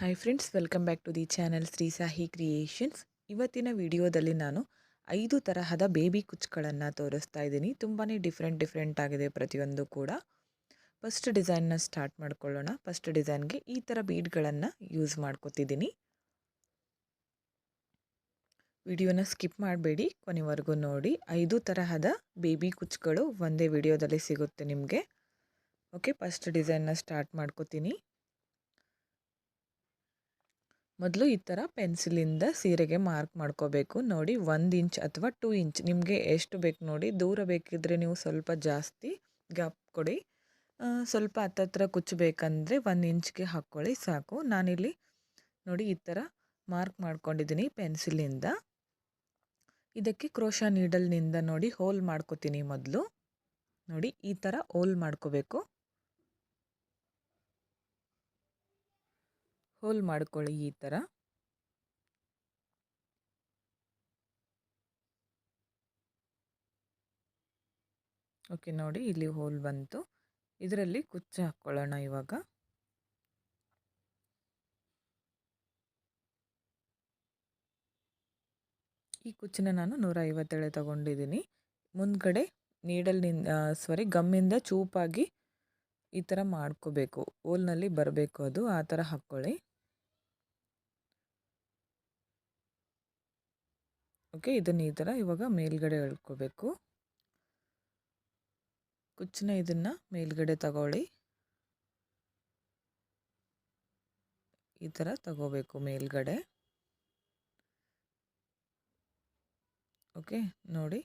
Hi friends welcome back to the channel Shri Sahi creations ಇವತ್ತಿನ ವಿಡಿಯೋದಲ್ಲಿ ನಾನು ಐದು ತರಹದ ಬೇಬಿ ಕುಚ್ಗಳನ್ನು ತೋರಿಸ್ತಾ ಇದ್ದೀನಿ. ತುಂಬಾ ಡಿಫ್ರೆಂಟ್ ಡಿಫ್ರೆಂಟ್ ಆಗಿದೆ ಪ್ರತಿಯೊಂದು ಕೂಡ. ಫಸ್ಟ್ ಡಿಸೈನ್ನ ಸ್ಟಾರ್ಟ್ ಮಾಡ್ಕೊಳ್ಳೋಣ. ಫಸ್ಟ್ ಡಿಸೈನ್ಗೆ ಈ ಥರ ಬೀಡ್ಗಳನ್ನು ಯೂಸ್ ಮಾಡ್ಕೋತಿದ್ದೀನಿ. ವಿಡಿಯೋನ ಸ್ಕಿಪ್ ಮಾಡಬೇಡಿ. ಕೊನೆವರೆಗೂ ನೋಡಿ. ಐದು ತರಹದ ಬೇಬಿ ಕುಚ್ಗಳು ಒಂದೇ ವಿಡಿಯೋದಲ್ಲಿ ಸಿಗುತ್ತೆ ನಿಮಗೆ. ಓಕೆ ಫಸ್ಟ್ ಡಿಸೈನ್ನ ಸ್ಟಾರ್ಟ್ ಮಾಡ್ಕೋತೀನಿ. ಮೊದಲು ಈ ಥರ ಪೆನ್ಸಿಲಿಂದ ಸೀರೆಗೆ ಮಾರ್ಕ್ ಮಾಡ್ಕೋಬೇಕು. ನೋಡಿ ಒಂದು ಇಂಚ್ ಅಥವಾ ಟೂ ಇಂಚ್. ನಿಮಗೆ ಎಷ್ಟು ಬೇಕು ನೋಡಿ. ದೂರ ಬೇಕಿದ್ರೆ ನೀವು ಸ್ವಲ್ಪ ಜಾಸ್ತಿ ಗ್ಯಾಪ್ ಕೊಡಿ. ಸ್ವಲ್ಪ ಹತ್ತತ್ರ ಕುಚ್ಚಬೇಕಂದ್ರೆ ಒಂದು ಇಂಚ್ಗೆ ಹಾಕ್ಕೊಳ್ಳಿ ಸಾಕು. ನಾನಿಲ್ಲಿ ನೋಡಿ ಈ ಥರ ಮಾರ್ಕ್ ಮಾಡ್ಕೊಂಡಿದ್ದೀನಿ ಪೆನ್ಸಿಲಿಂದ. ಇದಕ್ಕೆ ಕ್ರೋಶಾ ನೀಡಲ್ನಿಂದ ನೋಡಿ ಹೋಲ್ ಮಾಡ್ಕೋತೀನಿ ಮೊದಲು. ನೋಡಿ ಈ ಥರ ಹೋಲ್ ಮಾಡ್ಕೋಬೇಕು. ಹೋಲ್ ಮಾಡ್ಕೊಳ್ಳಿ ಈ ಥರ ಓಕೆ, ನೋಡಿ ಇಲ್ಲಿ ಹೋಲ್ ಬಂತು. ಇದರಲ್ಲಿ ಕುಚ್ಚು ಹಾಕ್ಕೊಳ್ಳೋಣ ಇವಾಗ. ಈ ಕುಚ್ಚನ್ನ ನಾನು ನೂರ ಐವತ್ತೇಳೆ ತಗೊಂಡಿದ್ದೀನಿ. ಮುಂದ್ಗಡೆ ನೀಡಲ್ನಿಂದ ಸಾರಿ ಗಮ್ಮಿಂದ ಚೂಪಾಗಿ ಈ ಥರ ಮಾಡ್ಕೋಬೇಕು. ಹೋಲ್ನಲ್ಲಿ ಬರಬೇಕು ಅದು, ಆ ಥರ ಹಾಕ್ಕೊಳ್ಳಿ ಓಕೆ ಇದನ್ನು ಈ ಥರ ಇವಾಗ ಮೇಲ್ಗಡೆ ಎಳ್ಕೋಬೇಕು ಕುಚ್ಚನ್ನ ಇದನ್ನು ಮೇಲ್ಗಡೆ ತಗೊಳ್ಳಿ. ಈ ಥರ ತಗೋಬೇಕು ಮೇಲ್ಗಡೆ. ಓಕೆ, ನೋಡಿ.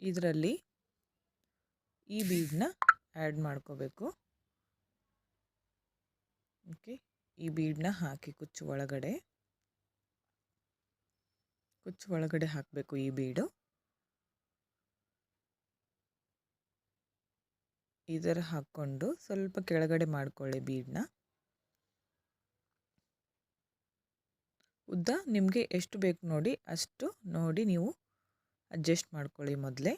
ಇದರಲ್ಲಿ ಈ ಬೀಡನ್ನ ಆ್ಯಡ್ ಮಾಡ್ಕೋಬೇಕು. ಓಕೆ, ಈ ಬೀಡನ್ನ ಹಾಕಿ ಕುಚ್ಚು ಒಳಗಡೆ. ಕುಚ್ಚು ಒಳಗಡೆ ಹಾಕಬೇಕು ಈ ಬೀಡು. ಈ ಥರ ಹಾಕ್ಕೊಂಡು ಸ್ವಲ್ಪ ಕೆಳಗಡೆ ಮಾಡ್ಕೊಳ್ಳಿ ಬೀಡನ್ನ ಉದ್ದ ನಿಮಗೆ ಎಷ್ಟು ಬೇಕು ನೋಡಿ ಅಷ್ಟು ನೋಡಿ ನೀವು ಅಡ್ಜಸ್ಟ್ ಮಾಡ್ಕೊಳ್ಳಿ ಮೊದಲೇ.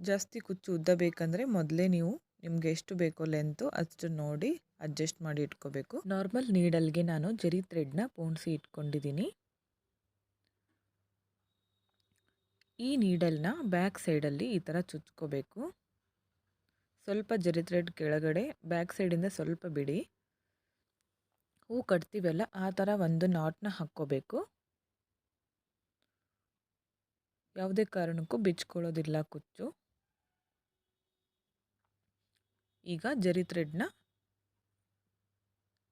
ಜಾಸ್ತಿ ಕುಚ್ಚು ಉದ್ದ ಬೇಕಂದರೆ ಮೊದಲೇ ನೀವು ನಿಮಗೆ ಎಷ್ಟು ಬೇಕೋ ಲೆಂತು ಅಷ್ಟು ನೋಡಿ ಅಡ್ಜಸ್ಟ್ ಮಾಡಿ ಇಟ್ಕೋಬೇಕು. ನಾರ್ಮಲ್ ನೀಡಲ್ಗೆ ನಾನು ಜರಿ ಥ್ರೆಡ್ನ ಪೋಣಿಸಿ ಇಟ್ಕೊಂಡಿದ್ದೀನಿ ಈ ನೀಡಲ್ನ ಬ್ಯಾಕ್ ಸೈಡಲ್ಲಿ ಈ ಥರ ಚುಚ್ಕೋಬೇಕು. ಸ್ವಲ್ಪ ಜರಿ ಥ್ರೆಡ್ ಕೆಳಗಡೆ ಬ್ಯಾಕ್ ಸೈಡಿಂದ ಸ್ವಲ್ಪ ಬಿಡಿ. ಹೂ ಕಟ್ತೀವಲ್ಲ, ಆ ಥರ ಒಂದು ನಾಟ್ನ ಹಾಕ್ಕೋಬೇಕು. ಯಾವುದೇ ಕಾರಣಕ್ಕೂ ಬಿಚ್ಕೊಳ್ಳೋದಿಲ್ಲ ಕುಚ್ಚು. ಈಗ ಜರಿ ಥ್ರೆಡ್ನ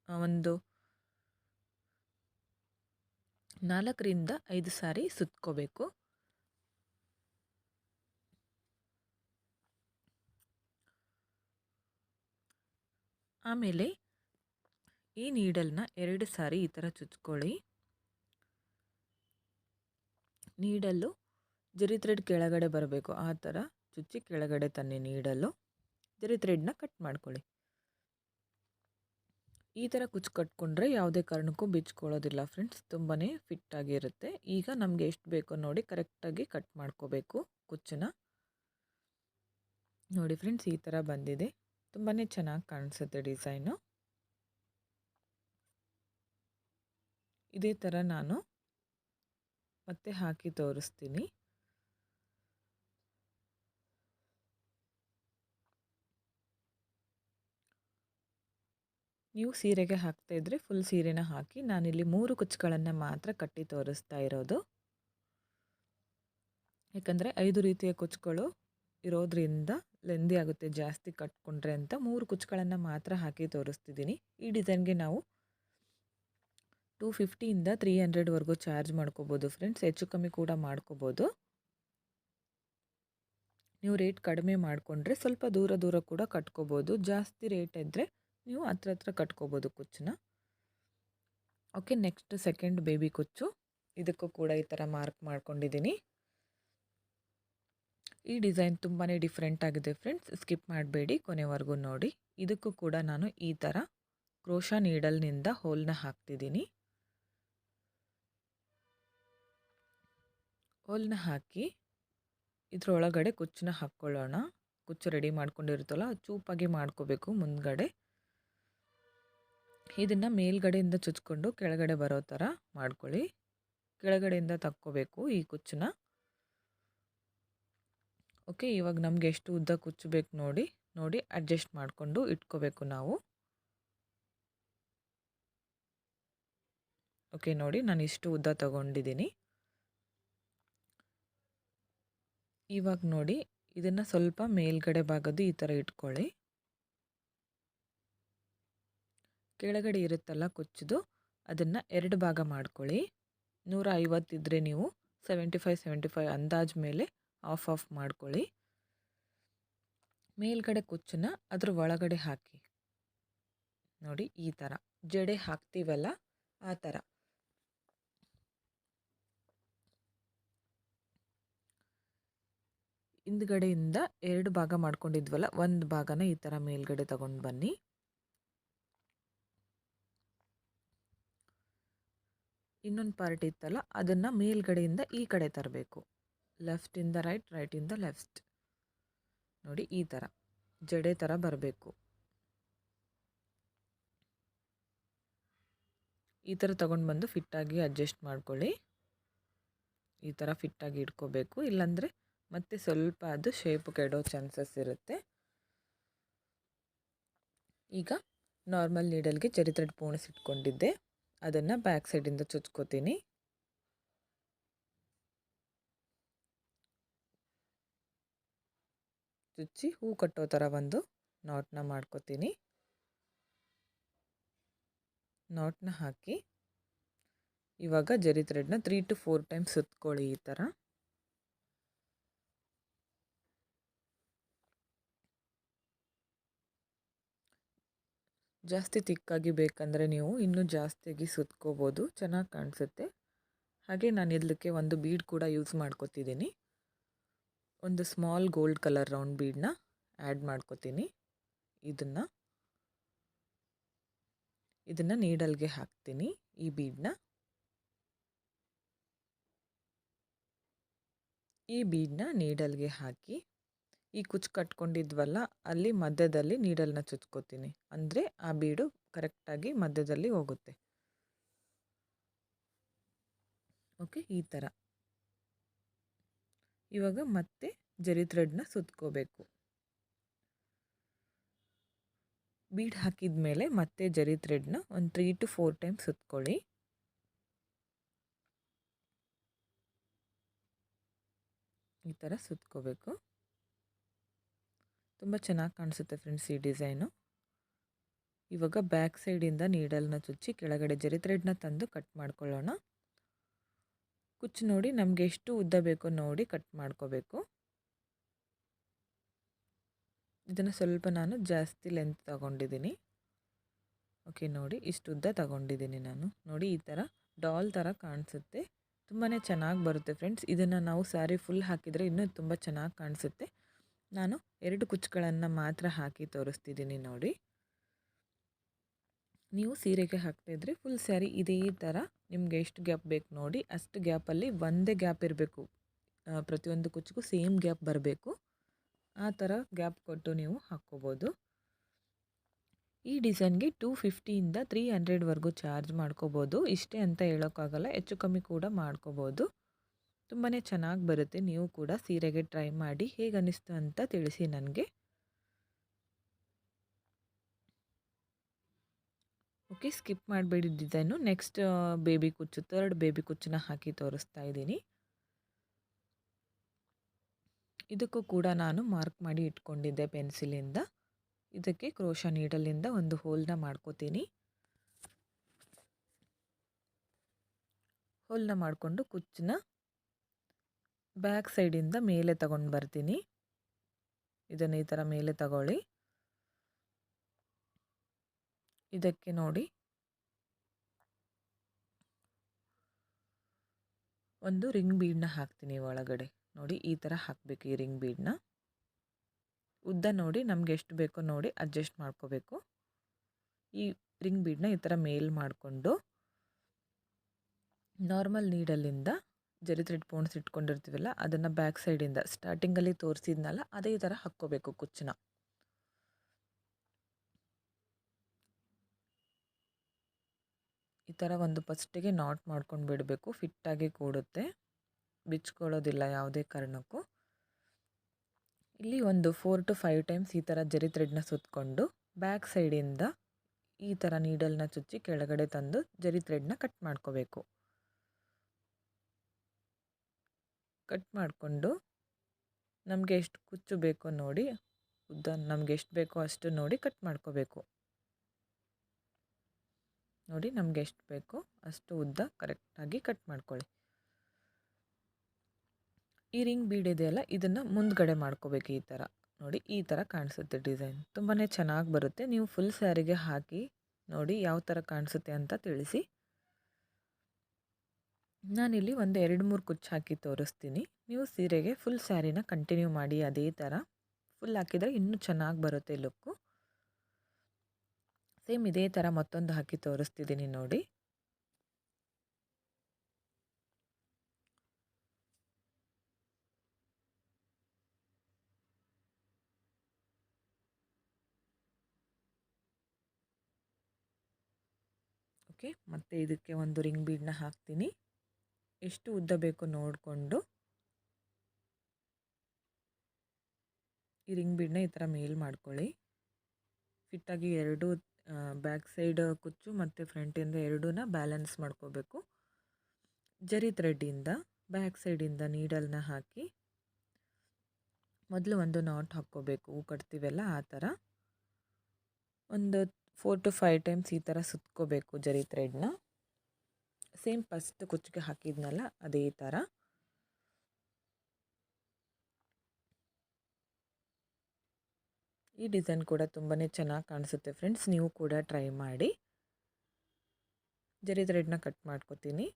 ಒಂದು ನಾಲ್ಕರಿಂದ ಐದು ಸಾರಿ ಸುತ್ಕೋಬೇಕು. ಆಮೇಲೆ ಈ ನೀಡಲ್ನ ಎರಡು ಸಾರಿ ಈ ಥರ ಚುಚ್ಕೊಳ್ಳಿ. ನೀಡಲ್ಲು ಜರಿ ಥ್ರೆಡ್ ಕೆಳಗಡೆ ಬರಬೇಕು, ಆ ಥರ ಚುಚ್ಚಿ ಕೆಳಗಡೆ ತನ್ನಿ ನೀಡಲು ಜರಿ ಥ್ರೆಡ್ನ ಕಟ್ ಮಾಡ್ಕೊಳ್ಳಿ. ಈ ಥರ ಕುಚ್ಚು ಕಟ್ಕೊಂಡ್ರೆ ಯಾವುದೇ ಕಾರಣಕ್ಕೂ ಬಿಚ್ಕೊಳ್ಳೋದಿಲ್ಲ ಫ್ರೆಂಡ್ಸ್ ತುಂಬಾ ಫಿಟ್ಟಾಗಿರುತ್ತೆ. ಈಗ ನಮಗೆ ಎಷ್ಟು ಬೇಕೋ ನೋಡಿ ಕರೆಕ್ಟಾಗಿ ಕಟ್ ಮಾಡ್ಕೋಬೇಕು ಕುಚ್ಚನ್ನ. ನೋಡಿ ಫ್ರೆಂಡ್ಸ್, ಈ ಥರ ಬಂದಿದೆ. ತುಂಬಾ ಚೆನ್ನಾಗಿ ಕಾಣಿಸುತ್ತೆ ಡಿಸೈನು. ಇದೇ ಥರ ನಾನು ಮತ್ತೆ ಹಾಕಿ ತೋರಿಸ್ತೀನಿ. ನೀವು ಸೀರೆಗೆ ಹಾಕ್ತಾ ಇದ್ದರೆ ಫುಲ್ ಸೀರೆನ ಹಾಕಿ ನಾನಿಲ್ಲಿ ಮೂರು ಕುಚ್ಚುಗಳನ್ನು ಮಾತ್ರ ಕಟ್ಟಿ ತೋರಿಸ್ತಾ ಇರೋದು. ಯಾಕಂದರೆ ಐದು ರೀತಿಯ ಕುಚ್ಚುಗಳು ಇರೋದ್ರಿಂದ ಲೆಂದಿ ಆಗುತ್ತೆ ಜಾಸ್ತಿ ಕಟ್ಕೊಂಡ್ರೆ ಅಂತ ಮೂರು ಕುಚ್ಚುಗಳನ್ನು ಮಾತ್ರ ಹಾಕಿ ತೋರಿಸ್ತಿದ್ದೀನಿ. ಈ ಡಿಸೈನ್ಗೆ ನಾವು ಟೂ ಫಿಫ್ಟಿಯಿಂದ ತ್ರೀ ಹಂಡ್ರೆಡ್ವರೆಗೂ ಚಾರ್ಜ್ ಮಾಡ್ಕೋಬೋದು ಫ್ರೆಂಡ್ಸ್, ಹೆಚ್ಚು ಕಮ್ಮಿ ಕೂಡ ಮಾಡ್ಕೋಬೋದು. ನೀವು ರೇಟ್ ಕಡಿಮೆ ಮಾಡಿಕೊಂಡ್ರೆ ಸ್ವಲ್ಪ ದೂರ ದೂರ ಕೂಡ ಕಟ್ಕೋಬೋದು, ಜಾಸ್ತಿ ರೇಟ್ ಇದ್ದರೆ ನೀವು ಹತ್ರ ಹತ್ರ ಕಟ್ಕೋಬೋದು ಕುಚ್ಚನ್ನ. ಓಕೆ ನೆಕ್ಸ್ಟ್ ಸೆಕೆಂಡ್ ಬೇಬಿ ಕುಚ್ಚು. ಇದಕ್ಕೂ ಕೂಡ ಈ ಥರ ಮಾರ್ಕ್ ಮಾಡ್ಕೊಂಡಿದ್ದೀನಿ ಈ ಡಿಸೈನ್ ತುಂಬಾ ಡಿಫ್ರೆಂಟ್ ಆಗಿದೆ ಫ್ರೆಂಡ್ಸ್ ಸ್ಕಿಪ್ ಮಾಡಬೇಡಿ ಕೊನೆವರೆಗೂ ನೋಡಿ. ಇದಕ್ಕೂ ಕೂಡ ನಾನು ಈ ಥರ ಕ್ರೋಶಾ ನೀಡಲ್ನಿಂದ ಹೋಲ್ನ ಹಾಕ್ತಿದ್ದೀನಿ ಹೋಲ್ನ ಹಾಕಿ ಇದರೊಳಗಡೆ ಕುಚ್ಚನ್ನ ಹಾಕ್ಕೊಳ್ಳೋಣ. ಕುಚ್ಚು ರೆಡಿ ಮಾಡ್ಕೊಂಡಿರುತ್ತಲ್ಲ, ಚೂಪಾಗಿ ಮಾಡ್ಕೋಬೇಕು ಮುಂದ್ಗಡೆ. ಇದನ್ನು ಮೇಲ್ಗಡೆಯಿಂದ ಚುಚ್ಕೊಂಡು ಕೆಳಗಡೆ ಬರೋ ಥರ ಮಾಡ್ಕೊಳ್ಳಿ. ಕೆಳಗಡೆಯಿಂದ ತಕ್ಕೋಬೇಕು ಈ ಕುಚ್ಚನ್ನ. ಓಕೆ ಇವಾಗ ನಮಗೆ ಎಷ್ಟು ಉದ್ದ ಕುಚ್ಚಬೇಕು ನೋಡಿ ನೋಡಿ ಅಡ್ಜಸ್ಟ್ ಮಾಡಿಕೊಂಡು ಇಟ್ಕೋಬೇಕು ನಾವು. ಓಕೆ ನೋಡಿ ನಾನು ಇಷ್ಟು ಉದ್ದ ತಗೊಂಡಿದ್ದೀನಿ ಇವಾಗ ನೋಡಿ, ಇದನ್ನು ಸ್ವಲ್ಪ ಮೇಲ್ಗಡೆ ಭಾಗದ್ದು ಈ ಥರ ಇಟ್ಕೊಳ್ಳಿ. ಕೆಳಗಡೆ ಇರುತ್ತಲ್ಲ ಕೊಚ್ಚುದು ಅದನ್ನು ಎರಡು ಭಾಗ ಮಾಡ್ಕೊಳ್ಳಿ. ನೂರ ಐವತ್ತಿದ್ದರೆ ನೀವು ಸೆವೆಂಟಿ ಫೈವ್ ಸೆವೆಂಟಿ ಫೈವ್ ಅಂದಾಜು ಮೇಲೆ ಆಫ್ ಆಫ್ ಮಾಡ್ಕೊಳ್ಳಿ. ಮೇಲ್ಗಡೆ ಕುಚ್ಚನ್ನ ಅದ್ರ ಒಳಗಡೆ ಹಾಕಿ. ನೋಡಿ, ಈ ಥರ ಜಡೆ ಹಾಕ್ತೀವಲ್ಲ, ಆ ಥರ ಹಿಂದ್ಗಡೆಯಿಂದ ಎರಡು ಭಾಗ ಮಾಡ್ಕೊಂಡಿದ್ವಲ್ಲ, ಒಂದು ಭಾಗನ ಈ ಥರ ಮೇಲ್ಗಡೆ ತಗೊಂಡು ಬನ್ನಿ. ಇನ್ನೊಂದು ಪಾರ್ಟ್ ಇತ್ತಲ್ಲ, ಅದನ್ನು ಮೇಲ್ಗಡೆಯಿಂದ ಈ ಕಡೆ ತರಬೇಕು. ಲೆಫ್ಟ್ ಇಂದ ರೈಟ್ ರೈಟ್ ಇಂದ ಲೆಫ್ಟ್ ನೋಡಿ, ಈ ಥರ ಜಡೆ ಥರ ಬರಬೇಕು. ಈ ಥರ ತೊಗೊಂಡು ಬಂದು ಫಿಟ್ಟಾಗಿ ಅಡ್ಜಸ್ಟ್ ಮಾಡ್ಕೊಳ್ಳಿ. ಈ ಥರ ಫಿಟ್ಟಾಗಿ ಇಟ್ಕೋಬೇಕು. ಇಲ್ಲಾಂದರೆ ಮತ್ತೆ ಸ್ವಲ್ಪ ಅದು ಶೇಪ್ ಕೆಡೋ ಚಾನ್ಸಸ್ ಇರುತ್ತೆ. ಈಗ ನಾರ್ಮಲ್ ನೀಡಲ್ಗೆ ಥ್ರೆಡ್ ಪೋಣಿಸಿಟ್ಕೊಂಡಿದ್ದೆ. ಅದನ್ನು ಬ್ಯಾಕ್ ಸೈಡಿಂದ ಚುಚ್ಕೋತೀನಿ. ಚುಚ್ಚಿ ಹೂ ಕಟ್ಟೋ ಥರ ಒಂದು ನಾಟ್ನ ಮಾಡ್ಕೋತೀನಿ. ನಾಟ್ನ ಹಾಕಿ ಇವಾಗ ಜರಿ ಥ್ರೆಡ್ನ ತ್ರೀ ಟು ಫೋರ್ ಟೈಮ್ಸ್ ಸುತ್ಕೊಳ್ಳಿ ಈ ಥರ ಜಾಸ್ತಿ ತಿಕ್ಕಾಗಿ ಬೇಕಂದರೆ ನೀವು ಇನ್ನೂ ಜಾಸ್ತಿಯಾಗಿ ಸುತ್ಕೋಬೋದು. ಚೆನ್ನಾಗಿ ಕಾಣಿಸುತ್ತೆ. ಹಾಗೆ ನಾನು ಇದಕ್ಕೆ ಒಂದು ಬೀಡ್ ಕೂಡ ಯೂಸ್ ಮಾಡ್ಕೋತಿದ್ದೀನಿ ಒಂದು ಸ್ಮಾಲ್ ಗೋಲ್ಡ್ ಕಲರ್ ರೌಂಡ್ ಬೀಡನ್ನ ಆ್ಯಡ್ ಮಾಡ್ಕೋತೀನಿ. ಇದನ್ನು. ಇದನ್ನು ನೀಡಲ್ಗೆ ಹಾಕ್ತೀನಿ ಈ ಬೀಡನ್ನ ಈ ಬೀಡನ್ನ ನೀಡಲ್ಗೆ ಹಾಕಿ ಈ ಕುಚ್ಚು ಕಟ್ಕೊಂಡಿದ್ವಲ್ಲ, ಅಲ್ಲಿ ಮಧ್ಯದಲ್ಲಿ ನೀಡಲ್ನ ಚುಚ್ಕೋತೀನಿ. ಅಂದರೆ ಆ ಬೀಡು ಕರೆಕ್ಟಾಗಿ ಮಧ್ಯದಲ್ಲಿ ಹೋಗುತ್ತೆ. ಓಕೆ, ಈ ಥರ ಇವಾಗ ಮತ್ತೆ ಜರಿ ಥ್ರೆಡ್ನ ಸುತ್ಕೋಬೇಕು. ಬೀಡ್ ಹಾಕಿದ ಮೇಲೆ ಮತ್ತೆ ಜರಿ ಥ್ರೆಡ್ನ ಒಂದು ತ್ರೀ ಟು ಫೋರ್ ಟೈಮ್ ಸುತ್ಕೊಳ್ಳಿ. ಈ ಥರ ಸುತ್ಕೋಬೇಕು. ತುಂಬ ಚೆನ್ನಾಗಿ ಕಾಣಿಸುತ್ತೆ ಫ್ರೆಂಡ್ಸ್ ಈ ಡಿಸೈನು ಇವಾಗ ಬ್ಯಾಕ್ ಸೈಡಿಂದ ನೀಡಲ್ನ ಚುಚ್ಚಿ ಕೆಳಗಡೆ ಜರಿ ಥ್ರೆಡ್ನ ತಂದು ಕಟ್ ಮಾಡ್ಕೊಳ್ಳೋಣ. ಕುಚ್ಚು ನೋಡಿ ನಮಗೆ ಎಷ್ಟು ಉದ್ದ ಬೇಕೋ ನೋಡಿ ಕಟ್ ಮಾಡ್ಕೋಬೇಕು. ಇದನ್ನು ಸ್ವಲ್ಪ ನಾನು ಜಾಸ್ತಿ ಲೆಂತ್ ತಗೊಂಡಿದ್ದೀನಿ ಓಕೆ ನೋಡಿ ಇಷ್ಟು ಉದ್ದ ತಗೊಂಡಿದ್ದೀನಿ ನಾನು. ನೋಡಿ ಈ ಥರ ಡಾಲ್ ಥರ ಕಾಣಿಸುತ್ತೆ. ತುಂಬಾ ಚೆನ್ನಾಗಿ ಬರುತ್ತೆ ಫ್ರೆಂಡ್ಸ್ ಇದನ್ನು ನಾವು ಸ್ಯಾರಿ ಫುಲ್ ಹಾಕಿದರೆ ಇನ್ನೂ ತುಂಬ ಚೆನ್ನಾಗಿ ಕಾಣಿಸುತ್ತೆ. ನಾನು ಎರಡು ಕುಚ್ಚುಗಳನ್ನು ಮಾತ್ರ ಹಾಕಿ ತೋರಿಸ್ತಿದ್ದೀನಿ ನೋಡಿ. ನೀವು ಸೀರೆಗೆ ಹಾಕ್ತಾಯಿದ್ರೆ ಫುಲ್ ಸ್ಯಾರಿ ಇದೇ ಥರ ನಿಮಗೆ ಎಷ್ಟು ಗ್ಯಾಪ್ ಬೇಕು ನೋಡಿ. ಅಷ್ಟು ಗ್ಯಾಪಲ್ಲಿ ಒಂದೇ ಗ್ಯಾಪ್ ಇರಬೇಕು. ಪ್ರತಿಯೊಂದು ಕುಚ್ಚಿಗೂ ಸೇಮ್ ಗ್ಯಾಪ್ ಬರಬೇಕು. ಆ ಥರ ಗ್ಯಾಪ್ ಕೊಟ್ಟು ನೀವು ಹಾಕ್ಕೋಬೋದು. ಈ ಡಿಸೈನ್ಗೆ ಟೂ ಫಿಫ್ಟಿಯಿಂದ ತ್ರೀ ಹಂಡ್ರೆಡ್ವರೆಗೂ ಚಾರ್ಜ್ ಮಾಡ್ಕೋಬೋದು. ಇಷ್ಟೇ ಅಂತ ಹೇಳೋಕ್ಕಾಗಲ್ಲ, ಹೆಚ್ಚು ಕಮ್ಮಿ ಕೂಡ ಮಾಡ್ಕೋಬೋದು. ತುಂಬಾ ಚೆನ್ನಾಗಿ ಬರುತ್ತೆ. ನೀವು ಕೂಡ ಸೀರೆಗೆ ಟ್ರೈ ಮಾಡಿ ಹೇಗೆ ಅನ್ನಿಸ್ತು ಅಂತ ತಿಳಿಸಿ ನನಗೆ. ಓಕೆ, ಸ್ಕಿಪ್ ಮಾಡಬೇಡಿ ಡಿಸೈನು ನೆಕ್ಸ್ಟ್ ಬೇಬಿ ಕುಚ್ಚು ತರ್ಡ್ ಬೇಬಿ ಕುಚ್ಚನ್ನ ಹಾಕಿ ತೋರಿಸ್ತಾ ಇದ್ದೀನಿ. ಇದಕ್ಕೂ ಕೂಡ ನಾನು ಮಾರ್ಕ್ ಮಾಡಿ ಇಟ್ಕೊಂಡಿದ್ದೆ ಪೆನ್ಸಿಲಿಂದ. ಇದಕ್ಕೆ ಕ್ರೋಶ ನೀಡಲಿಂದ ಒಂದು ಹೋಲ್ನ ಮಾಡ್ಕೋತೀನಿ. ಹೋಲ್ನ ಮಾಡಿಕೊಂಡು ಕುಚ್ಚನ್ನ ಬ್ಯಾಕ್ ಸೈಡಿಂದ ಮೇಲೆ ತಗೊಂಡು ಬರ್ತೀನಿ. ಇದನ್ನು ಈ ಥರ ಮೇಲೆ ತಗೊಳ್ಳಿ. ಇದಕ್ಕೆ ನೋಡಿ. ಒಂದು ರಿಂಗ್ ಬೀಡನ್ನ ಹಾಕ್ತೀನಿ ಒಳಗಡೆ. ನೋಡಿ, ಈ ಥರ ಹಾಕಬೇಕು ಈ ರಿಂಗ್ ಬೀಡನ್ನ ಉದ್ದ ನೋಡಿ, ನಮ್ಗೆ ಎಷ್ಟು ಬೇಕೋ ನೋಡಿ ಅಡ್ಜಸ್ಟ್ ಮಾಡ್ಕೋಬೇಕು. ಈ ರಿಂಗ್ ಬೀಡನ್ನ ಈ ಥರ ಮೇಲ್ ಮಾಡಿಕೊಂಡು, ನಾರ್ಮಲ್ ನೀಡಲ್ಲಿಂದ ಜರಿ ಥ್ರೆಡ್ ಪೋಣ್ಸ್ ಇಟ್ಕೊಂಡಿರ್ತೀವಲ್ಲ, ಅದನ್ನು ಬ್ಯಾಕ್ ಸೈಡಿಂದ ಸ್ಟಾರ್ಟಿಂಗಲ್ಲಿ ತೋರಿಸಿದ್ನಲ್ಲ, ಅದೇ ಥರ ಹಾಕ್ಕೋಬೇಕು ಕುಚ್ಚನ್ನ. ಈ ಥರ ಒಂದು ಫಸ್ಟಿಗೆ ನಾಟ್ ಮಾಡ್ಕೊಂಡು ಬಿಡಬೇಕು ಫಿಟ್ಟಾಗಿ ಕೂಡುತ್ತೆ. ಬಿಚ್ಕೊಳ್ಳೋದಿಲ್ಲ ಯಾವುದೇ ಕಾರಣಕ್ಕೂ. ಇಲ್ಲಿ ಒಂದು ಫೋರ್ ಟು ಫೈವ್ ಟೈಮ್ಸ್ ಈ ಥರ ಜರಿ ಥ್ರೆಡ್ನ ಸುತ್ತಕೊಂಡು ಬ್ಯಾಕ್ ಸೈಡಿಂದ ಈ ಥರ ನೀಡಲ್ನ ಚುಚ್ಚಿ ಕೆಳಗಡೆ ತಂದು ಜರಿ ಥ್ರೆಡ್ನ ಕಟ್ ಮಾಡ್ಕೋಬೇಕು. ಕಟ್ ಮಾಡಿಕೊಂಡು ನಮಗೆ ಎಷ್ಟು ಕುಚ್ಚು ಬೇಕೋ ನೋಡಿ, ಉದ್ದ ನಮಗೆ ಎಷ್ಟು ಬೇಕೋ ಅಷ್ಟು ನೋಡಿ ಕಟ್ ಮಾಡ್ಕೋಬೇಕು. ನೋಡಿ ನಮಗೆ ಎಷ್ಟು ಬೇಕೋ ಅಷ್ಟು ಉದ್ದ ಕರೆಕ್ಟಾಗಿ ಕಟ್ ಮಾಡ್ಕೊಳ್ಳಿ. ಈ ರಿಂಗ್ ಬೀಡ್ ಇದೆಯಲ್ಲ ಇದನ್ನು ಮುಂದ್ಗಡೆ ಮಾಡ್ಕೋಬೇಕು ಈ ಥರ ನೋಡಿ ಈ ಥರ ಕಾಣಿಸುತ್ತೆ ಡಿಸೈನ್. ತುಂಬಾ ಚೆನ್ನಾಗಿ ಬರುತ್ತೆ. ನೀವು ಫುಲ್ ಸ್ಯಾರಿಗೆ ಹಾಕಿ ನೋಡಿ ಯಾವ ಥರ ಕಾಣಿಸುತ್ತೆ ಅಂತ ತಿಳಿಸಿ. ನಾನಿಲ್ಲಿ ಒಂದು ಎರಡು ಮೂರು ಕುಚ್ಚು ಹಾಕಿ ತೋರಿಸ್ತೀನಿ. ನೀವು ಸೀರೆಗೆ ಫುಲ್ ಸ್ಯಾರಿನ ಕಂಟಿನ್ಯೂ ಮಾಡಿ ಅದೇ ಥರ ಫುಲ್ ಹಾಕಿದರೆ ಇನ್ನೂ ಚೆನ್ನಾಗಿ ಬರುತ್ತೆ ಲುಕ್ಕು. ಸೇಮ್ ಇದೇ ಥರ ಮತ್ತೊಂದು ಹಾಕಿ ತೋರಿಸ್ತಿದ್ದೀನಿ ನೋಡಿ. ಓಕೆ, ಮತ್ತೆ ಇದಕ್ಕೆ ಒಂದು ರಿಂಗ್ ಬೀಡ್ನ ಹಾಕ್ತೀನಿ. ಎಷ್ಟು ಉದ್ದ ಬೇಕು ನೋಡಿಕೊಂಡು ಈ ರಿಂಗ್ ಬೀಡನ್ನ ಈ ಥರ ಮೇಲ್ ಮಾಡ್ಕೊಳ್ಳಿ. ಫಿಟ್ಟಾಗಿ ಎರಡು ಬ್ಯಾಕ್ ಸೈಡ್ ಕುಚ್ಚು ಮತ್ತು ಫ್ರಂಟಿಂದ ಎರಡೂ ಬ್ಯಾಲೆನ್ಸ್ ಮಾಡ್ಕೋಬೇಕು. ಜರಿ ಥ್ರೆಡ್ಡಿಂದ, ಬ್ಯಾಕ್ ಸೈಡಿಂದ ನೀಡಲ್ನ ಹಾಕಿ ಮೊದಲು ಒಂದು ನಾಟ್ ಹಾಕ್ಕೋಬೇಕು. ಹೂ ಕಟ್ತೀವಲ್ಲ ಆ ಥರ. ಒಂದು ಫೋರ್ ಟು ಫೈವ್ ಟೈಮ್ಸ್ ಈ ಥರ ಸುತ್ಕೋಬೇಕು ಜರಿ ಥ್ರೆಡ್ನ. ಸೇಮ್ ಫಸ್ಟ್ ಕುಚ್ಚಿಗೆ ಹಾಕಿದ್ನಲ್ಲ ಅದೇ ಥರ ಈ ಡಿಸೈನ್ ಕೂಡ ತುಂಬಾ ಚೆನ್ನಾಗಿ ಕಾಣಿಸುತ್ತೆ ಫ್ರೆಂಡ್ಸ್, ನೀವು ಕೂಡ ಟ್ರೈ ಮಾಡಿ. ಜರಿ ಥ್ರೆಡ್ನ ಕಟ್ ಮಾಡ್ಕೋತೀನಿ.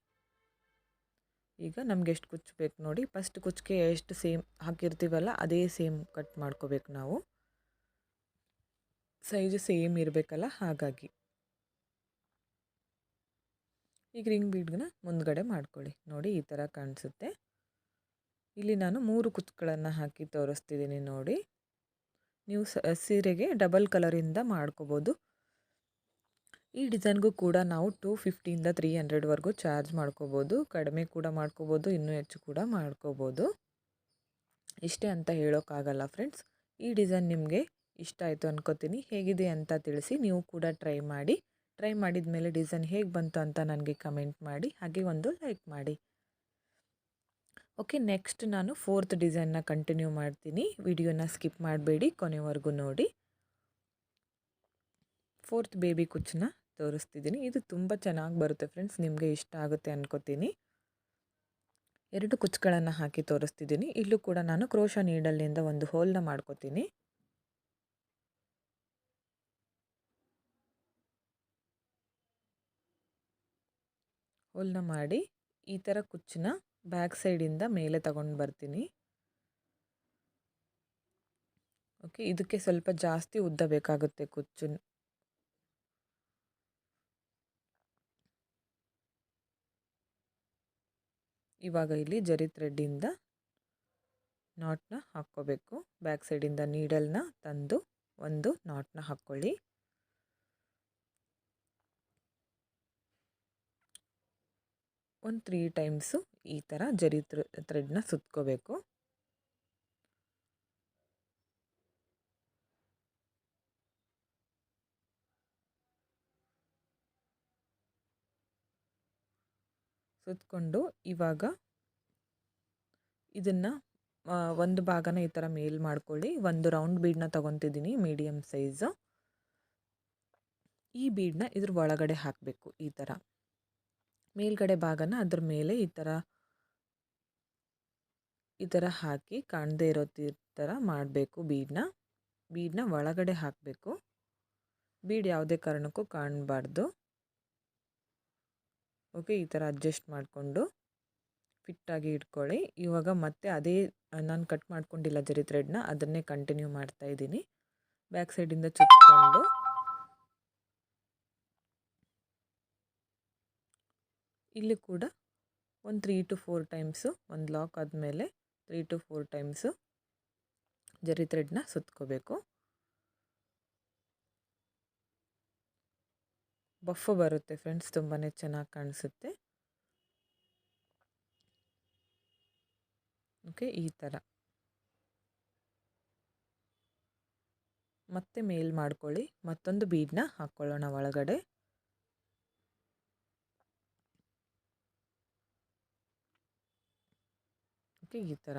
ಈಗ ನಮ್ಗೆ ಎಷ್ಟು ಕುಚ್ಚು ಬೇಕು ನೋಡಿ ಫಸ್ಟ್ ಕುಚ್ಚಿಗೆ ಎಷ್ಟು ಸೇಮ್ ಹಾಕಿರ್ತೀವಲ್ಲ ಅದೇ ಸೇಮ್ ಕಟ್ ಮಾಡ್ಕೋಬೇಕು ನಾವು. ಸೈಜು ಸೇಮ್ ಇರಬೇಕಲ್ಲ ಹಾಗಾಗಿ. ಈಗ ರಿಂಗ್ ಬೀಡ್ನ ಮುಂದ್ಗಡೆ ಮಾಡ್ಕೊಳ್ಳಿ. ನೋಡಿ ಈ ಥರ ಕಾಣಿಸುತ್ತೆ. ಇಲ್ಲಿ ನಾನು ಮೂರು ಕುಚ್ಚುಗಳನ್ನು ಹಾಕಿ ತೋರಿಸ್ತಿದ್ದೀನಿ ನೋಡಿ. ನೀವು ಸೀರೆಗೆ ಡಬಲ್ ಕಲರಿಂದ ಮಾಡ್ಕೋಬೋದು. ಈ ಡಿಸೈನ್ಗೂ ಕೂಡ ನಾವು ಟೂ ಫಿಫ್ಟಿಯಿಂದ ತ್ರೀ ಹಂಡ್ರೆಡ್ವರೆಗೂ ಚಾರ್ಜ್ ಮಾಡ್ಕೋಬೋದು. ಕಡಿಮೆ ಕೂಡ ಮಾಡ್ಕೋಬೋದು, ಇನ್ನೂ ಹೆಚ್ಚು ಕೂಡ ಮಾಡ್ಕೋಬೋದು. ಇಷ್ಟೇ ಅಂತ ಹೇಳೋಕ್ಕಾಗಲ್ಲ ಫ್ರೆಂಡ್ಸ್. ಈ ಡಿಸೈನ್ ನಿಮಗೆ ಇಷ್ಟ ಆಯಿತು ಅನ್ಕೋತೀನಿ. ಹೇಗಿದೆ ಅಂತ ತಿಳಿಸಿ ನೀವು ಕೂಡ ಟ್ರೈ ಮಾಡಿ. ಟ್ರೈ ಮಾಡಿದ ಮೇಲೆ ಡಿಸೈನ್ ಹೇಗೆ ಬಂತು ಅಂತ ನನಗೆ ಕಮೆಂಟ್ ಮಾಡಿ, ಹಾಗೆ ಒಂದು ಲೈಕ್ ಮಾಡಿ. ಓಕೆ, ನೆಕ್ಸ್ಟ್ ನಾನು ಫೋರ್ತ್ ಡಿಸೈನ್ನ ಕಂಟಿನ್ಯೂ ಮಾಡ್ತೀನಿ. ವಿಡಿಯೋನ ಸ್ಕಿಪ್ ಮಾಡಬೇಡಿ, ಕೊನೆವರೆಗೂ ನೋಡಿ. ಫೋರ್ತ್ ಬೇಬಿ ಕುಚ್ಚನ್ನ ತೋರಿಸ್ತಿದ್ದೀನಿ. ಇದು ತುಂಬ ಚೆನ್ನಾಗಿ ಬರುತ್ತೆ ಫ್ರೆಂಡ್ಸ್, ನಿಮಗೆ ಇಷ್ಟ ಆಗುತ್ತೆ ಅನ್ಕೋತೀನಿ. ಎರಡು ಕುಚ್ಚುಗಳನ್ನು ಹಾಕಿ ತೋರಿಸ್ತಿದ್ದೀನಿ. ಇಲ್ಲೂ ಕೂಡ ನಾನು ಕ್ರೋಶ ನೀಡಲ್ನಿಂದ ಒಂದು ಹೋಲ್ನ ಮಾಡ್ಕೋತೀನಿ. ಹೋಲ್ನ ಮಾಡಿ ಈ ಥರ ಕುಚ್ಚನ್ನ ಬ್ಯಾಕ್ ಸೈಡಿಂದ ಮೇಲೆ ತಗೊಂಡು ಬರ್ತೀನಿ. ಓಕೆ, ಇದಕ್ಕೆ ಸ್ವಲ್ಪ ಜಾಸ್ತಿ ಉದ್ದ ಬೇಕಾಗುತ್ತೆ ಕುಚ್ಚು ಇವಾಗ ಇಲ್ಲಿ ಜರಿ ಥ್ರೆಡ್ಡಿಂದ ನಾಟ್ನ ಹಾಕ್ಕೋಬೇಕು. ಬ್ಯಾಕ್ ಸೈಡಿಂದ ನೀಡಲ್ನ ತಂದು ಒಂದು ನಾಟ್ನ ಹಾಕ್ಕೊಳ್ಳಿ. ಒಂದು ತ್ರೀ ಟೈಮ್ಸು ಈ ಥರ ಜರಿ ಥ್ರೆಡ್ನ ಸುತ್ಕೋಬೇಕು. ಸುತ್ಕೊಂಡು ಇವಾಗ ಇದನ್ನು ಒಂದು ಭಾಗನ ಈ ಥರ ಮೇಲ್ ಮಾಡ್ಕೊಳ್ಳಿ. ಒಂದು ರೌಂಡ್ ಬೀಡನ್ನ ತೊಗೊತಿದ್ದೀನಿ ಮೀಡಿಯಮ್ ಸೈಜು. ಈ ಬೀಡನ್ನ ಇದ್ರ ಒಳಗಡೆ ಹಾಕಬೇಕು ಈ ಥರ ಮೇಲ್ಗಡೆ ಭಾಗನ ಅದ್ರ ಮೇಲೆ ಈ ಥರ ಈ ಥರ ಹಾಕಿ ಕಾಣದೇ ಇರೋ ಥರ ಮಾಡಬೇಕು ಬೀಡನ್ನ ಬೀಡನ್ನ ಒಳಗಡೆ ಹಾಕಬೇಕು. ಬೀಡ್ ಯಾವುದೇ ಕಾರಣಕ್ಕೂ ಕಾಣಬಾರ್ದು. ಓಕೆ, ಈ ಥರ ಅಡ್ಜಸ್ಟ್ ಮಾಡಿಕೊಂಡು ಫಿಟ್ಟಾಗಿ ಇಟ್ಕೊಳ್ಳಿ. ಇವಾಗ ಮತ್ತೆ ಅದೇ, ನಾನು ಕಟ್ ಮಾಡ್ಕೊಂಡಿಲ್ಲ ಜರಿ ಥ್ರೆಡ್ನ, ಅದನ್ನೇ ಕಂಟಿನ್ಯೂ ಮಾಡ್ತಾ ಇದ್ದೀನಿ. ಬ್ಯಾಕ್ ಸೈಡಿಂದ ಚುಚ್ಕೊಂಡು ಇಲ್ಲಿ ಕೂಡ ಒಂದು ತ್ರೀ ಟು ಫೋರ್ ಟೈಮ್ಸು ಒಂದು ಲಾಕ್ ಆದಮೇಲೆ three to four times zari ಥ್ರೆಡ್ನ ಸುತ್ಕೋಬೇಕು. ಬಫ್ ಬರುತ್ತೆ ಫ್ರೆಂಡ್ಸ್ ತುಂಬಾ ಚೆನ್ನಾಗಿ ಕಾಣಿಸುತ್ತೆ. ಓಕೆ ಈ ಥರ ಮತ್ತೆ ಮೇಲ್ ಮಾಡ್ಕೊಳ್ಳಿ, ಮತ್ತೊಂದು ಬೀಡನ್ನ ಹಾಕ್ಕೊಳ್ಳೋಣ ಒಳಗಡೆ. ಓಕೆ ಈ ಥರ.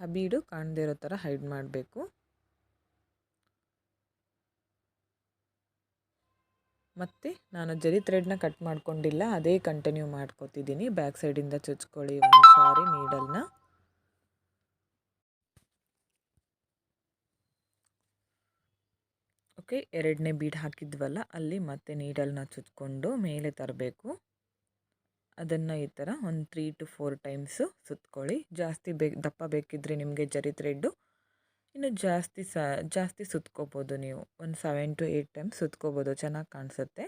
ಹಬೀಡು ಬೀಡು ಕಾಣದೇ ಇರೋ ಥರ ಹೈಡ್ ಮಾಡಬೇಕು. ಮತ್ತು ನಾನು ಜರಿ ಥ್ರೆಡ್ನ ಕಟ್ ಮಾಡ್ಕೊಂಡಿಲ್ಲ, ಅದೇ ಕಂಟಿನ್ಯೂ ಮಾಡ್ಕೋತಿದ್ದೀನಿ. ಬ್ಯಾಕ್ ಸೈಡಿಂದ ಚುಚ್ಕೊಳ್ಳಿ, ಒಂದು ಸಾರಿ ನೀಡಲ್ನ. ಓಕೆ ಎರಡನೇ ಬೀಡ್ ಹಾಕಿದ್ವಲ್ಲ, ಅಲ್ಲಿ ಮತ್ತೆ ನೀಡಲ್ನ ಚುಚ್ಕೊಂಡು ಮೇಲೆ ತರಬೇಕು. ಅದನ್ನು ಈ ಥರ ಒಂದು ತ್ರೀ ಟು ಫೋರ್ ಟೈಮ್ಸು ಸುತ್ಕೊಳ್ಳಿ. ಜಾಸ್ತಿ ಬೇಕು, ದಪ್ಪ ಬೇಕಿದ್ದರೆ ನಿಮಗೆ ಜರಿ ಥ್ರೆಡ್ಡು, ಇನ್ನು ಜಾಸ್ತಿ ಸ, ಜಾಸ್ತಿ ಸುತ್ಕೋಬೋದು ನೀವು. ಒಂದು ಸೆವೆನ್ ಟು ಏಯ್ಟ್ ಟೈಮ್ಸ್ ಸುತ್ಕೋಬೋದು, ಚೆನ್ನಾಗಿ ಕಾಣಿಸುತ್ತೆ.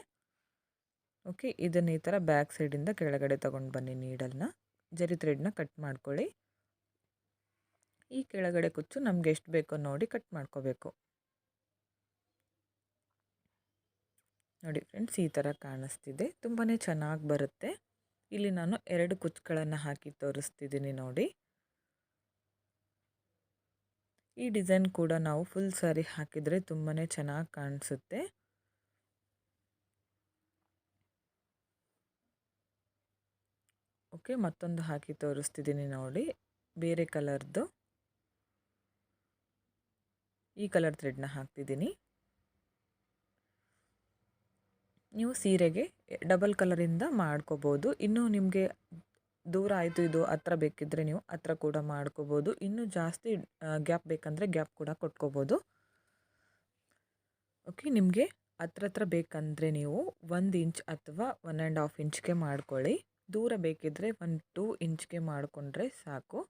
ಓಕೆ, ಇದನ್ನು ಈ ಥರ ಬ್ಯಾಕ್ ಸೈಡಿಂದ ಕೆಳಗಡೆ ತೊಗೊಂಡು ಬನ್ನಿ ನೀಡಲ್ನ. ಜರಿ ಥ್ರೆಡ್ನ ಕಟ್ ಮಾಡ್ಕೊಳ್ಳಿ. ಈ ಕೆಳಗಡೆ ಕುಚ್ಚು ನಮ್ಗೆ ಎಷ್ಟು ಬೇಕೋ ನೋಡಿ ಕಟ್ ಮಾಡ್ಕೋಬೇಕು. ನೋಡಿ ಫ್ರೆಂಡ್ಸ್, ಈ ಥರ ಕಾಣಿಸ್ತಿದೆ. ತುಂಬಾ ಚೆನ್ನಾಗಿ ಬರುತ್ತೆ. ಇಲ್ಲಿ ನಾನು ಎರಡು ಕುಚ್ಚುಗಳನ್ನು ಹಾಕಿ ತೋರಿಸ್ತಿದ್ದೀನಿ ನೋಡಿ. ಈ ಡಿಸೈನ್ ಕೂಡ ನಾವು ಫುಲ್ ಸಾರಿ ಹಾಕಿದರೆ ತುಂಬಾ ಚೆನ್ನಾಗಿ ಕಾಣಿಸುತ್ತೆ. ಓಕೆ, ಮತ್ತೊಂದು ಹಾಕಿ ತೋರಿಸ್ತಿದ್ದೀನಿ ನೋಡಿ, ಬೇರೆ ಕಲರ್ದು. ಈ ಕಲರ್ ಥ್ರೆಡ್ನ ಹಾಕ್ತಿದ್ದೀನಿ. ನೀವು ಸೀರೆಗೆ ಡಬಲ್ ಕಲರಿಂದ ಮಾಡ್ಕೋಬೋದು. ಇನ್ನೂ ನಿಮಗೆ ದೂರ ಆಯಿತು, ಇದು ಹತ್ರ ಬೇಕಿದ್ದರೆ ನೀವು ಹತ್ರ ಕೂಡ ಮಾಡ್ಕೋಬೋದು. ಇನ್ನೂ ಜಾಸ್ತಿ ಗ್ಯಾಪ್ ಬೇಕಂದರೆ ಗ್ಯಾಪ್ ಕೂಡ ಕೊಟ್ಕೋಬೋದು. ಓಕೆ ನಿಮಗೆ ಹತ್ರ ಹತ್ರ ಬೇಕಂದರೆ ನೀವು ಒಂದು ಇಂಚ್ ಅಥವಾ ಒನ್ ಆ್ಯಂಡ್ ಹಾಫ್ ಇಂಚ್ಗೆ ಮಾಡ್ಕೊಳ್ಳಿ. ದೂರ ಬೇಕಿದ್ದರೆ ಒಂದು ಟೂ ಇಂಚ್ಗೆ ಮಾಡಿಕೊಂಡ್ರೆ ಸಾಕು.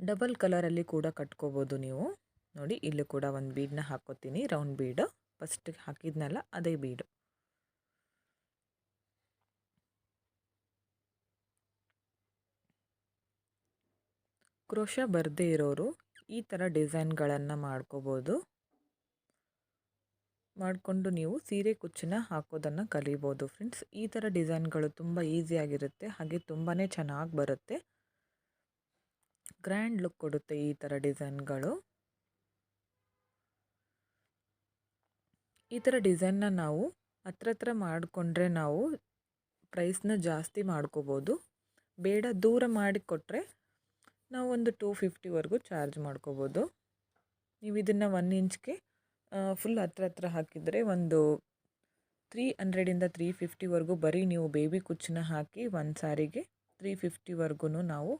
ಡಬಲ್ ಕಲರಲ್ಲಿ ಕೂಡ ಕಟ್ಕೋಬೋದು ನೀವು. ನೋಡಿ, ಇಲ್ಲೂ ಕೂಡ ಒಂದು ಬೀಡನ್ನ ಹಾಕ್ಕೋತೀನಿ ರೌಂಡ್ ಬೀಡು ಫಸ್ಟ್ ಹಾಕಿದ್ನಲ್ಲ, ಅದೇ ಬೀಡು. ಕ್ರೋಶ ಬರದೇ ಇರೋರು ಈ ಥರ ಡಿಸೈನ್ಗಳನ್ನು ಮಾಡ್ಕೋಬೋದು. ಮಾಡಿಕೊಂಡು ನೀವು ಸೀರೆ ಕುಚ್ಚನ್ನ ಹಾಕೋದನ್ನು ಕಲಿಬೋದು ಫ್ರೆಂಡ್ಸ್. ಈ ಥರ ಡಿಸೈನ್ಗಳು ತುಂಬ ಈಸಿಯಾಗಿರುತ್ತೆ ಹಾಗೆ ತುಂಬಾ ಚೆನ್ನಾಗಿ ಬರುತ್ತೆ. ಗ್ರ್ಯಾಂಡ್ ಲುಕ್ ಕೊಡುತ್ತೆ ಈ ಥರ ಡಿಸೈನ್ಗಳು. ಈ ಥರ ಡಿಸೈನ್ನ ನಾವು ಹತ್ರ ಹತ್ರ ಮಾಡಿಕೊಂಡ್ರೆ ನಾವು ಪ್ರೈಸ್ನ ಜಾಸ್ತಿ ಮಾಡ್ಕೋಬೋದು. ಬೇಡ ದೂರ ಮಾಡಿ ಕೊಟ್ಟರೆ ನಾವು ಒಂದು ಟೂ ಫಿಫ್ಟಿವರೆಗೂ ಚಾರ್ಜ್ ಮಾಡ್ಕೋಬೋದು. ನೀವು ಇದನ್ನು ಒನ್ ಇಂಚ್ಗೆ ಫುಲ್ ಹತ್ರ ಹತ್ರ ಹಾಕಿದರೆ ಒಂದು ತ್ರೀ ಹಂಡ್ರೆಡಿಂದ ತ್ರೀ ಫಿಫ್ಟಿವರೆಗೂ ಬರೀ ನೀವು ಬೇಬಿ ಕುಚ್ಚನ್ನ ಹಾಕಿ ಒಂದು ಸಾರಿಗೆ ತ್ರೀ ಫಿಫ್ಟಿವರೆಗೂ ನಾವು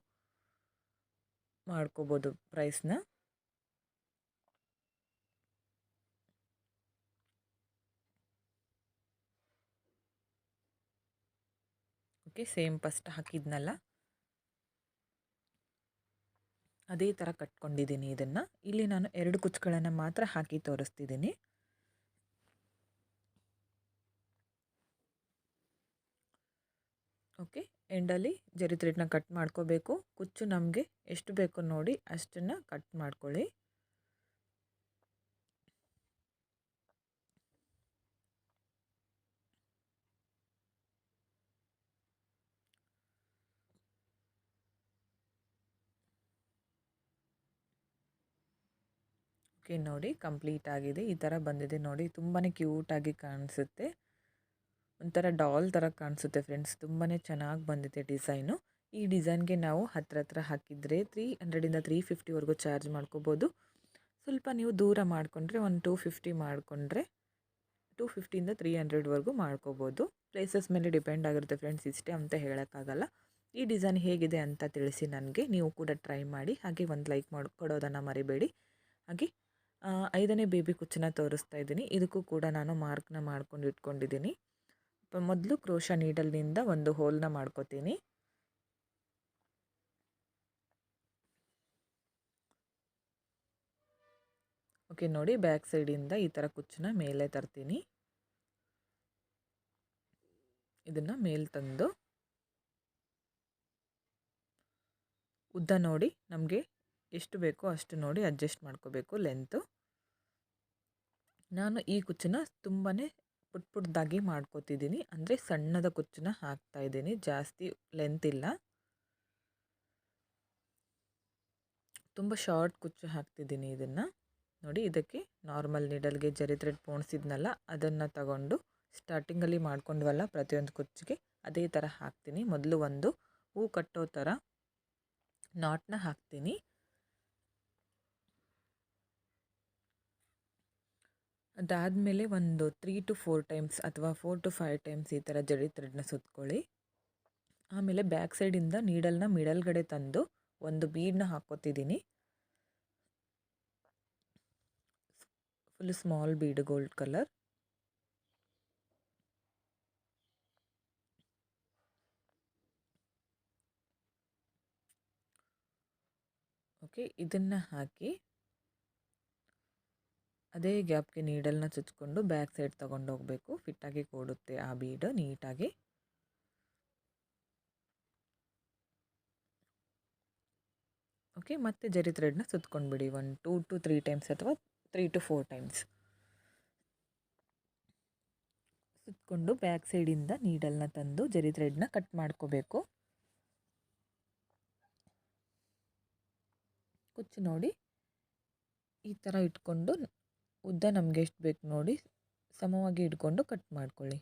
ಮಾಡ್ಕೋಬೋದು ಪ್ರೈಸ್ನ ಓಕೆ ಸೇಮ್ ಫಸ್ಟ್ ಹಾಕಿದ್ನಲ್ಲ? ಅದೇ ಥರ ಕಟ್ಕೊಂಡಿದ್ದೀನಿ ಇದನ್ನು. ಇಲ್ಲಿ ನಾನು ಎರಡು ಕುಚ್ಚುಗಳನ್ನು ಮಾತ್ರ ಹಾಕಿ ತೋರಿಸ್ತಿದ್ದೀನಿ. ಓಕೆ, ಎಂಡಲ್ಲಿ ಜರಿ ಥ್ರೆಡ್ನ ಕಟ್ ಮಾಡ್ಕೋಬೇಕು. ಕುಚ್ಚು ನಮಗೆ ಎಷ್ಟು ಬೇಕು ನೋಡಿ ಅಷ್ಟನ್ನು ಕಟ್ ಮಾಡ್ಕೊಳ್ಳಿ. ಓಕೆ ನೋಡಿ ಕಂಪ್ಲೀಟ್ ಆಗಿದೆ. ಈ ಥರ ಬಂದಿದೆ ನೋಡಿ. ತುಂಬಾ ಕ್ಯೂಟಾಗಿ ಕಾಣಿಸುತ್ತೆ. ಒಂಥರ ಡಾಲ್ ಥರ ಕಾಣಿಸುತ್ತೆ ಫ್ರೆಂಡ್ಸ್. ತುಂಬಾ ಚೆನ್ನಾಗಿ ಬಂದಿದೆ ಡಿಸೈನು. ಈ ಡಿಸೈನ್ಗೆ ನಾವು ಹತ್ರ ಹತ್ರ ಹಾಕಿದರೆ ತ್ರೀ ಹಂಡ್ರೆಡಿಂದ ತ್ರೀ ಫಿಫ್ಟಿವರೆಗೂ ಚಾರ್ಜ್ ಮಾಡ್ಕೋಬೋದು. ಸ್ವಲ್ಪ ನೀವು ದೂರ ಮಾಡಿಕೊಂಡ್ರೆ ಒಂದು ಟೂ ಫಿಫ್ಟಿ ಮಾಡಿಕೊಂಡ್ರೆ ಟೂ ಫಿಫ್ಟಿಯಿಂದ ತ್ರೀ ಹಂಡ್ರೆಡ್ವರೆಗೂ ಮಾಡ್ಕೋಬೋದು. ಪ್ಲೇಸಸ್ ಮೇಲೆ ಡಿಪೆಂಡ್ ಆಗಿರುತ್ತೆ ಫ್ರೆಂಡ್ಸ್. ಇಷ್ಟೇ ಅಂತ ಹೇಳೋಕ್ಕಾಗಲ್ಲ. ಈ ಡಿಸೈನ್ ಹೇಗಿದೆ ಅಂತ ತಿಳಿಸಿ ನನಗೆ. ನೀವು ಕೂಡ ಟ್ರೈ ಮಾಡಿ. ಹಾಗೆ ಒಂದು ಲೈಕ್ ಮಾಡಿ ಕೊಡೋದನ್ನು ಮರಿಬೇಡಿ. ಹಾಗೆ ಐದನೇ ಬೇಬಿ ಕುಚ್ಚನ್ನ ತೋರಿಸ್ತಾ ಇದ್ದೀನಿ. ಇದಕ್ಕೂ ಕೂಡ ನಾನು ಮಾರ್ಕ್ನ ಮಾಡ್ಕೊಂಡು ಇಟ್ಕೊಂಡಿದ್ದೀನಿ. ಮೊದಲು ಕ್ರೋಶ ನೀಡಲ್ನಿಂದ ಒಂದು ಹೋಲ್ನ ಮಾಡ್ಕೋತೀನಿ. ಓಕೆ, ನೋಡಿ ಬ್ಯಾಕ್ ಸೈಡಿಂದ ಈ ಥರ ಕುಚ್ಚನ್ನ ಮೇಲೆ ತರ್ತೀನಿ. ಇದನ್ನು ಮೇಲೆ ತಂದು ಉದ್ದ ನೋಡಿ ನಮಗೆ ಎಷ್ಟು ಬೇಕೋ ಅಷ್ಟು ನೋಡಿ ಅಡ್ಜಸ್ಟ್ ಮಾಡ್ಕೋಬೇಕು ಲೆಂತು ನಾನು ಈ ಕುಚ್ಚನ್ನ ತುಂಬಾ ಪುಟ್ ಪುಟ್ದಾಗಿ ಮಾಡ್ಕೋತಿದ್ದೀನಿ. ಅಂದರೆ ಸಣ್ಣದ ಕುಚ್ಚನ್ನ ಹಾಕ್ತಾ ಇದ್ದೀನಿ. ಜಾಸ್ತಿ ಲೆಂತ್ ಇಲ್ಲ. ತುಂಬ ಶಾರ್ಟ್ ಕುಚ್ಚು ಹಾಕ್ತಿದ್ದೀನಿ ಇದನ್ನು. ನೋಡಿ, ಇದಕ್ಕೆ ನಾರ್ಮಲ್ ನೀಡಲ್ಗೆ ಜರಿ ಥ್ರೆಡ್ ಪೋಣಿಸಿದ್ನಲ್ಲ, ಅದನ್ನು ತಗೊಂಡು ಸ್ಟಾರ್ಟಿಂಗಲ್ಲಿ ಮಾಡ್ಕೊಂಡ್ವಲ್ಲ ಪ್ರತಿಯೊಂದು ಕುಚ್ಚಿಗೆ, ಅದೇ ಥರ ಹಾಕ್ತೀನಿ. ಮೊದಲು ಒಂದು ಹೂ ಕಟ್ಟೋ ಥರ ನಾಟ್ನ ಹಾಕ್ತೀನಿ. ಅದಾದಮೇಲೆ ಒಂದು ತ್ರೀ ಟು ಫೋರ್ ಟೈಮ್ಸ್ ಅಥವಾ ಫೋರ್ ಟು ಫೈವ್ ಟೈಮ್ಸ್ ಈ ಥರ ಜಡಿ ಥ್ರೆಡ್ನ ಸುತ್ಕೊಳ್ಳಿ. ಆಮೇಲೆ ಬ್ಯಾಕ್ ಸೈಡಿಂದ ನೀಡಲ್ನ ಮಿಡಲ್ಗಡೆ ತಂದು ಒಂದು ಬೀಡನ್ನ ಹಾಕ್ಕೊತಿದ್ದೀನಿ full small bead gold colour okay ಇದನ್ನು ಹಾಕಿ ಅದೇ ಗ್ಯಾಪ್ಗೆ ನೀಡಲ್ನ ಚುಚ್ಕೊಂಡು ಬ್ಯಾಕ್ ಸೈಡ್ ತೊಗೊಂಡು ಹೋಗಬೇಕು. ಫಿಟ್ಟಾಗಿ ಕೂಡುತ್ತೆ ಆ ಬೀಡ್ ನೀಟಾಗಿ. ಓಕೆ, ಮತ್ತೆ ಜರಿ ಥ್ರೆಡ್ನ ಸುತ್ಕೊಂಡ್ಬಿಡಿ. One, two, to, three times ಅಥವಾ ತ್ರೀ ಟು ಫೋರ್ ಟೈಮ್ಸ್. ಸುತ್ಕೊಂಡು ಬ್ಯಾಕ್ ಸೈಡಿಂದ ನೀಡಲ್ನ ತಂದು ಜರಿ ಥ್ರೆಡ್ನ ಕಟ್ ಮಾಡ್ಕೋಬೇಕು. ಕುಚ್ಚು ನೋಡಿ. ಈ ಥರ ಇಟ್ಕೊಂಡು ಉದ್ದ ನಮಗೆ ಎಷ್ಟು ಬೇಕು ನೋಡಿ ಸಮವಾಗಿ ಇಟ್ಕೊಂಡು ಕಟ್ ಮಾಡ್ಕೊಳ್ಳಿ.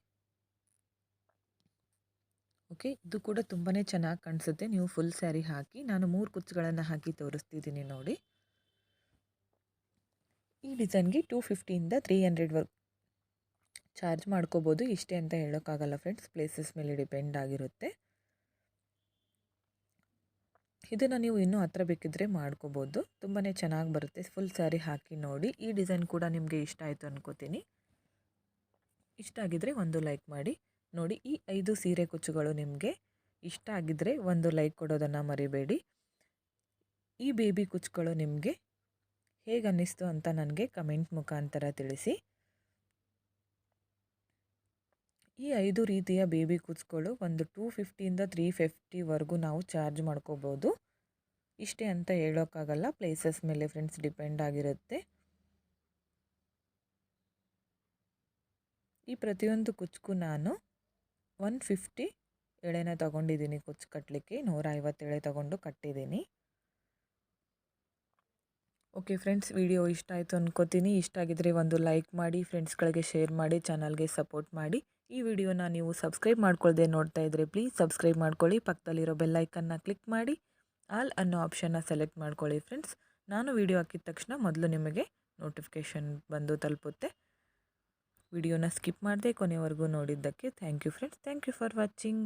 ಓಕೆ, ಇದು ಕೂಡ ತುಂಬಾ ಚೆನ್ನಾಗಿ ಕಾಣಿಸುತ್ತೆ. ನೀವು ಫುಲ್ ಸ್ಯಾರಿ ಹಾಕಿ, ನಾನು ಮೂರು ಕುಚ್ಚುಗಳನ್ನು ಹಾಕಿ ತೋರಿಸ್ತಿದ್ದೀನಿ ನೋಡಿ. ಈ ಡಿಸೈನ್ಗೆ ಟೂ ಫಿಫ್ಟಿಯಿಂದ ತ್ರೀ ಹಂಡ್ರೆಡ್ವರೆಗೆ ಚಾರ್ಜ್ ಮಾಡ್ಕೋಬೋದು. ಇಷ್ಟೇ ಅಂತ ಹೇಳೋಕ್ಕಾಗಲ್ಲ ಫ್ರೆಂಡ್ಸ್ ಪ್ಲೇಸಸ್ ಮೇಲೆ ಡಿಪೆಂಡ್ ಆಗಿರುತ್ತೆ. ಇದನ್ನು ನೀವು ಇನ್ನೂ ಹತ್ರ ಬೇಕಿದ್ದರೆ ಮಾಡ್ಕೋಬೋದು. ತುಂಬಾ ಚೆನ್ನಾಗಿ ಬರುತ್ತೆ. ಫುಲ್ ಸ್ಯಾರಿ ಹಾಕಿ ನೋಡಿ. ಈ ಡಿಸೈನ್ ಕೂಡ ನಿಮಗೆ ಇಷ್ಟ ಆಯಿತು ಅನ್ಕೋತೀನಿ. ಇಷ್ಟ ಆಗಿದ್ದರೆ ಒಂದು ಲೈಕ್ ಮಾಡಿ. ನೋಡಿ, ಈ ಐದು ಸೀರೆ ಕುಚ್ಚುಗಳು ನಿಮಗೆ ಇಷ್ಟ ಆಗಿದ್ದರೆ ಒಂದು ಲೈಕ್ ಕೊಡೋದನ್ನು ಮರಿಬೇಡಿ. ಈ ಬೇಬಿ ಕುಚ್ಚುಗಳು ನಿಮಗೆ ಹೇಗೆ ಅನ್ನಿಸ್ತು ಅಂತ ನನಗೆ ಕಮೆಂಟ್ ಮುಖಾಂತರ ತಿಳಿಸಿ. ಈ ಐದು ರೀತಿಯ ಬೇಬಿ ಕುಚ್ಗಳು ಒಂದು ಟೂ ಫಿಫ್ಟಿಯಿಂದ ತ್ರೀ ಫಿಫ್ಟಿವರೆಗೂ ನಾವು ಚಾರ್ಜ್ ಮಾಡ್ಕೋಬೋದು. ಇಷ್ಟೇ ಅಂತ ಹೇಳೋಕ್ಕಾಗಲ್ಲ. ಪ್ಲೇಸಸ್ ಮೇಲೆ ಫ್ರೆಂಡ್ಸ್ ಡಿಪೆಂಡ್ ಆಗಿರುತ್ತೆ. ಈ ಪ್ರತಿಯೊಂದು ಕುಚ್ಗೂ ನಾನು ಒನ್ ಫಿಫ್ಟಿ ಎಳೆನ ತಗೊಂಡಿದ್ದೀನಿ ಕುಚ್ಚು ಕಟ್ಟಲಿಕ್ಕೆ ನೂರ ಐವತ್ತು ಎಳೆ ತೊಗೊಂಡು ಕಟ್ಟಿದ್ದೀನಿ. ಓಕೆ ಫ್ರೆಂಡ್ಸ್, ವಿಡಿಯೋ ಇಷ್ಟ ಆಯಿತು ಅಂದ್ಕೋತೀನಿ ಇಷ್ಟ ಆಗಿದ್ರೆ ಒಂದು ಲೈಕ್ ಮಾಡಿ, ಫ್ರೆಂಡ್ಸ್ಗಳಿಗೆ ಶೇರ್ ಮಾಡಿ, ಚಾನಲ್ಗೆ ಸಪೋರ್ಟ್ ಮಾಡಿ. ಈ ವಿಡಿಯೋನ ನೀವು ಸಬ್ಸ್ಕ್ರೈಬ್ ಮಾಡ್ಕೊಳ್ಳದೆ ನೋಡ್ತಾ ಇದ್ದರೆ ಪ್ಲೀಸ್ ಸಬ್ಸ್ಕ್ರೈಬ್ ಮಾಡ್ಕೊಳ್ಳಿ. ಪಕ್ಕದಲ್ಲಿರೋ ಬೆಲ್ಲೈಕನ್ನ ಕ್ಲಿಕ್ ಮಾಡಿ. ಆಲ್ ಅನ್ನೋ ಆಪ್ಷನ್ನ ಸೆಲೆಕ್ಟ್ ಮಾಡ್ಕೊಳ್ಳಿ ಫ್ರೆಂಡ್ಸ್ ನಾನು ವಿಡಿಯೋ ಹಾಕಿದ ತಕ್ಷಣ ಮೊದಲು ನಿಮಗೆ ನೋಟಿಫಿಕೇಷನ್ ಬಂದು ತಲುಪುತ್ತೆ. ವಿಡಿಯೋನ ಸ್ಕಿಪ್ ಮಾಡದೆ ಕೊನೆವರೆಗೂ ನೋಡಿದ್ದಕ್ಕೆ thank you friends thank you for watching